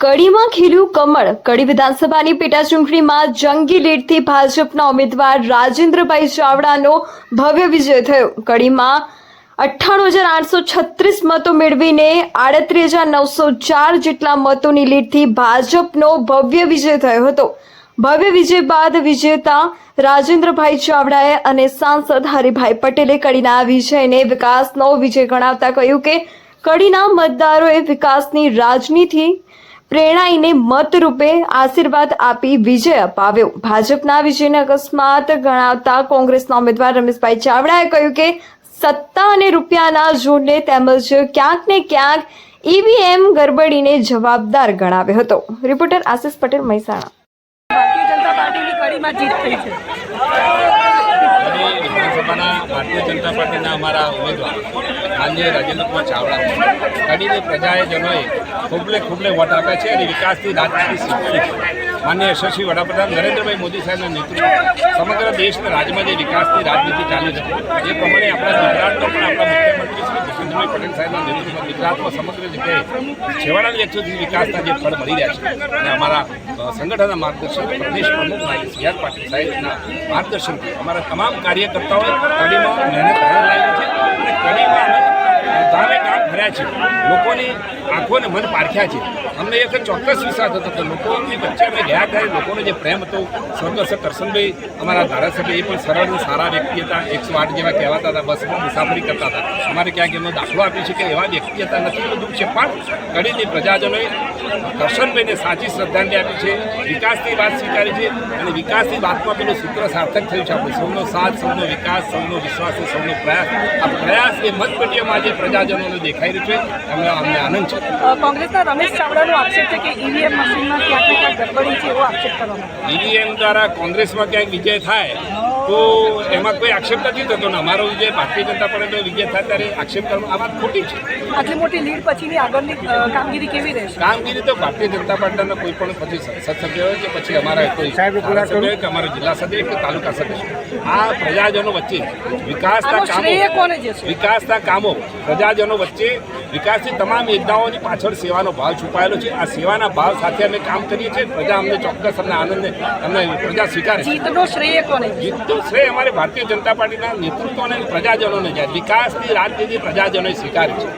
કડીમાં ખીલ્યું કમળ. કડી વિધાનસભાની પેટા ચૂંટણીમાં જંગી લીડથી ભાજપના ઉમેદવાર રાજેન્દ્રભાઈ ચાવડાનો ભવ્ય વિજય થયો. કડીમાં અઠ્ઠાણું હજાર આઠસો છત્રીસ મતો મેળવીને આડત્રીસ હજાર નવસો ચાર જેટલા મતોની લીડથી ભાજપનો ભવ્ય વિજય થયો હતો. ભવ્ય વિજય બાદ વિજેતા રાજેન્દ્રભાઈ ચાવડાએ અને સાંસદ હરિભાઈ પટેલે કડીના વિજયને વિકાસનો વિજય ગણાવતા કહ્યું કે, કડીના મતદારોએ વિકાસની રાજનીતિ પ્રેરણાઈને મતરૂપે આશીર્વાદ આપી વિજય અપાવ્યો. ભાજપના વિજયને અકસ્માત ગણાવતા કોંગ્રેસના ઉમેદવાર રમેશભાઈ ચાવડાએ કહ્યું કે સત્તા અને રૂપિયાના જોડને તેમજ ક્યાંક ને ક્યાંક ઈવીએમ ગરબડીને જવાબદાર ગણાવ્યો હતો. રિપોર્ટર આશિષ પટેલ મહેસાણા. ભારતીય જનતા પાર્ટીની કડીમાં જીત થઈ છે. વિધાનસભાના ભારતીય જનતા પાર્ટીના અમારા ઉમેદવાર માન્ય રાજેન્દ્ર કુમાર ચાવડા. કડીની પ્રજાએ જનોએ ખૂબલે ખૂબલે વોટ આપે છે અને વિકાસની રાજનીતિ શીખવી છે માન્ય યશસ્વી વડાપ્રધાન નરેન્દ્રભાઈ મોદી સાહેબના નેતૃત્વ સમગ્ર દેશના રાજ્યમાં જે વિકાસની રાજનીતિ ચાલી છે, એ પ્રમાણે આપણા ગુજરાતનો પણ આપણા મુખ્યમંત્રી શ્રી ભૂપેન્દ્રભાઈ પટેલ સાહેબના નેતૃત્વમાં ગુજરાતમાં સમગ્ર જગ્યાએ છેવાડાના વ્યક્તિઓથી વિકાસના જે ફળ મળી રહ્યા છે અને અમારા સંગઠનના માર્ગદર્શન પ્રદેશ પ્રમુખ ભાઈ સી પાટીલ સાહેબના માર્ગદર્શનથી અમારા તમામ કાર્યકર્તાઓએ કડીમાં મહેનત કરવા લાગી છે અને કડીમાં ગામે ગામ ભર્યા છે. લોકોની આંખોને મન પારખ્યા છે. અમને એક ચોક્કસ વિશ્વાસ હતો કે લોકોની વચ્ચે અમે ગયા ત્યારે લોકોનો જે પ્રેમ હતો, સ્વર્ગસ્થ કરશનભાઈ અમારા ધારાસભ્ય એ પણ સરળ સારા વ્યક્તિ હતા એકસો આઠ જેવા કહેવાતા હતા, બસમાં મુસાફરી કરતા હતા. અમારે ક્યાંક એમનો દાખલો આપ્યો છે કે એવા વ્યક્તિ હતા, નથી બધું છે, પણ કડીની પ્રજાજનોએ દર્શનભાઈને સાચી શ્રદ્ધાંજલિ આપી છે, વિકાસની વાત સ્વીકારી છે અને વિકાસની વાતમાં પેલું સૂત્ર સાર્થક થયું છે આપણે સૌનો સાથ, સૌનો વિકાસ, સૌનો વિશ્વાસ, સૌનો પ્રયાસ. આ પ્રયાસ એ મતપટીઓમાં જે પ્રજાજનોને દેખાઈ રહ્યું છે. અમને અમને આનંદ છે. કોંગ્રેસના રમેશ ચાવડાનો આક્ષેપ છે કે ઈવીએમ મશીનમાં ક્યાંક ને ક્યાંક ગડબડી છે એવો આક્ષેપ કરવામાં ઈવીએમ દ્વારા કોંગ્રેસમાં ક્યાંક વિજય થાય તો એમાં કોઈ આક્ષેપ નથી થતો ને? અમારો વિજય ભારતીય જનતા પાર્ટીનો વિજય થાય ત્યારે આક્ષેપ કરવામાં આ વાત ખોટી છે. આટલી મોટી લીડ પછીની આગળની કામગીરી કેવી રહેશે? કામગીરી તો ભારતીય જનતા પાર્ટીના કોઈ પણ પછી સંસદ સભ્ય હોય કે પછી અમારા કોઈ હોય કે અમારા જિલ્લા સભ્ય કે તાલુકા સભ્ય આ પ્રજાજનો વચ્ચે વિકાસના કામો વિકાસના કામો પ્રજાજનો વચ્ચે વિકાસની તમામ યોજનાઓની પાછળ સેવાનો ભાવ છુપાયેલો છે. આ સેવાના ભાવ સાથે અમે કામ કરીએ છીએ. પ્રજા અમને ચોક્કસ અમને આનંદ અમને પ્રજા સ્વીકારે છે. જીતનો શ્રેય કોને? જીતનો શ્રેય અમારે ભારતીય જનતા પાર્ટીના નેતૃત્વ અને પ્રજાજનોને જાય વિકાસની રાજનીતિ પ્રજાજનોએ સ્વીકારી છે.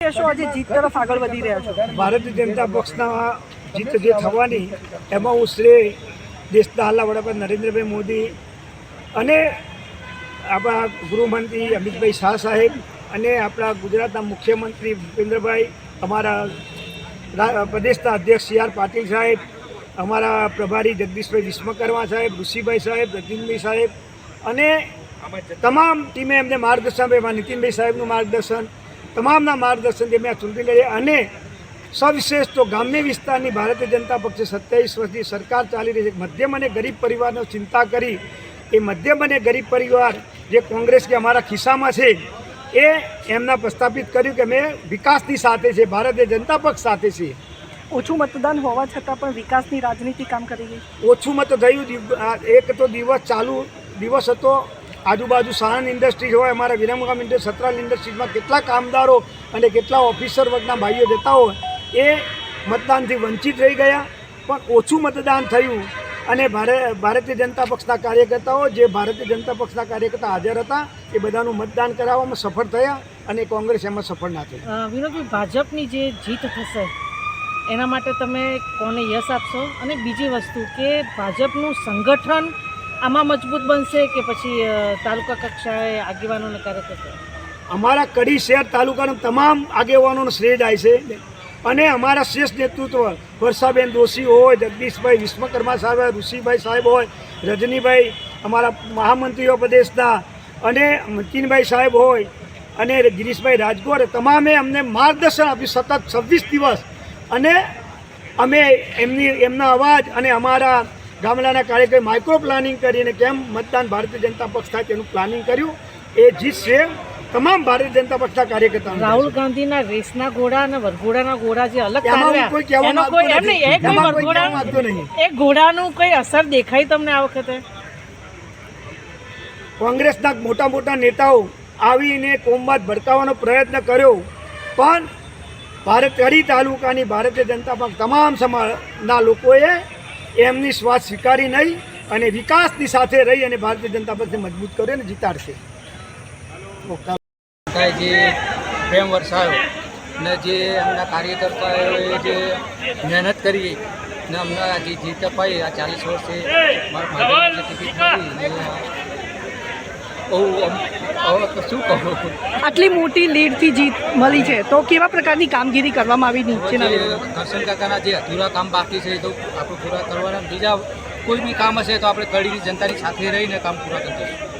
શું આજે જીત તરફ આગળ વધી રહ્યા છો. ભારતીય જનતા પક્ષના જીત જે થવાની એમાં હું શ્રેય દેશના હાલના વડાપ્રધાન નરેન્દ્રભાઈ મોદી અને આપણા ગૃહમંત્રી અમિતભાઈ શાહ સાહેબ અને આપણા ગુજરાતના મુખ્યમંત્રી ભૂપેન્દ્રભાઈ, અમારા પ્રદેશના અધ્યક્ષ સી આર પાટીલ સાહેબ, અમારા પ્રભારી જગદીશભાઈ વિશ્વકર્મા સાહેબ, ઋષિભાઈ સાહેબ રજનીભાઈ સાહેબ અને તમામ ટીમે એમને માર્ગદર્શન આપ્યું. નીતિનભાઈ સાહેબનું માર્ગદર્શન, તમામના માર્ગદર્શનથી અમે આ ચૂંટણી લડી અને સવિશેષ તો ગ્રામ્ય વિસ્તારની ભારતીય જનતા પક્ષે સત્યાવીસ વર્ષની સરકાર ચાલી રહી છે મધ્યમ અને ગરીબ પરિવારનો ચિંતા કરી, એ મધ્યમ અને ગરીબ પરિવાર જે કોંગ્રેસ કે અમારા ખિસ્સામાં છે એ એમના પ્રસ્થાપિત કર્યું કે મેં વિકાસની સાથે છે ભારતીય જનતા પક્ષ સાથે છે ઓછું મતદાન હોવા છતાં પણ વિકાસની રાજનીતિ કામ કરી ગઈ ઓછું મત થયું એક તો દિવસ ચાલુ દિવસ હતો આજુબાજુ સાણંદ ઇન્ડસ્ટ્રીઝ હોય અમારા વિરમગામ ઇન્ડસ્ટ્રી સતરાલ ઇન્ડસ્ટ્રીઝમાં કેટલા કામદારો અને કેટલા ઓફિસર વર્ગના ભાઈઓ જતા હોય એ મતદાનથી વંચિત રહી ગયા પણ ઓછું મતદાન થયું અને ભારે ભારતીય જનતા પક્ષના કાર્યકર્તાઓ જે ભારતીય જનતા પક્ષના કાર્યકર્તા હાજર હતા એ બધાનું મતદાન કરાવવામાં સફળ થયા અને કોંગ્રેસ એમાં સફળ ના થઈ વિનોદભાઈ ભાજપની જે જીત થશે એના માટે તમે કોને યશ આપશો? અને બીજી વસ્તુ કે ભાજપનું સંગઠન આમાં મજબૂત બનશે કે પછી તાલુકા કક્ષાએ આગેવાનોને કાર્યકર્તા અમારા કડી શહેર તાલુકાના તમામ આગેવાનોનો શ્રેય જાય છે. અને અમારા શ્રેષ્ઠ નેતૃત્વ વર્ષાબેન દોશી હોય, જગદીશભાઈ વિશ્વકર્મા સાહેબ હોય, ઋષિભાઈ સાહેબ હોય, રજનીભાઈ અમારા મહામંત્રીઓ પ્રદેશના અને મતિનભાઈ સાહેબ હોય, અને ગિરીશભાઈ રાજગોર તમામે અમને માર્ગદર્શન આપ્યું સતત છવ્વીસ દિવસ. અને અમે એમની, એમના અવાજ અને અમારા ગામડાના કાર્યક્રમ માઇક્રો પ્લાનિંગ કરીને કેમ મતદાન ભારતીય જનતા પક્ષ થાય તેનું પ્લાનિંગ કર્યું. એ જીત છે તમામ ભારતીય જનતા પક્ષના કાર્યકર્તા રાહુલ ગાંધીના રેસના ઘોડા અને વરઘોડાના ઘોડા જે અલગ તારવ્યા, એનો કોઈ એમ નહીં, એ કોઈ એમાં વરઘોડા એ ઘોડાનું કઈ અસર દેખાય તમને આ વખતે? કોંગ્રેસના મોટા મોટા નેતાઓ આવીને કોમવાદ ભડકાવવાનો પ્રયત્ન કર્યો પણ ભારત કડી તાલુકાની ભારતીય જનતા પક્ષ તમામ સમાજના લોકોએ એમની સ્વાદ સ્વીકારી નહીં અને વિકાસની સાથે રહી અને ભારતીય જનતા પક્ષને મજબૂત કર્યો અને જીતાડશે. કાંઈ જે પ્રેમ વરસાવ્યો ને જે એમના કાર્યકર્તાઓએ જે મહેનત કરી ને અમને આ જે જીત અપાઈ આ ચાલીસ વર્ષે મારા ભાજપની ટિકિટ મળી બહુ શું કહું? આટલી મોટી લીડથી જીત મળી છે તો કેવા પ્રકારની કામગીરી કરવામાં આવી નીચેના જે દર્શન કાકાના જે અધૂરા કામ બાકી છે તો આપણે પૂરા કરવાના. બીજા કોઈ બી કામ હશે તો આપણે કડીની જનતાની સાથે રહીને કામ પૂરા કરી દઈશું.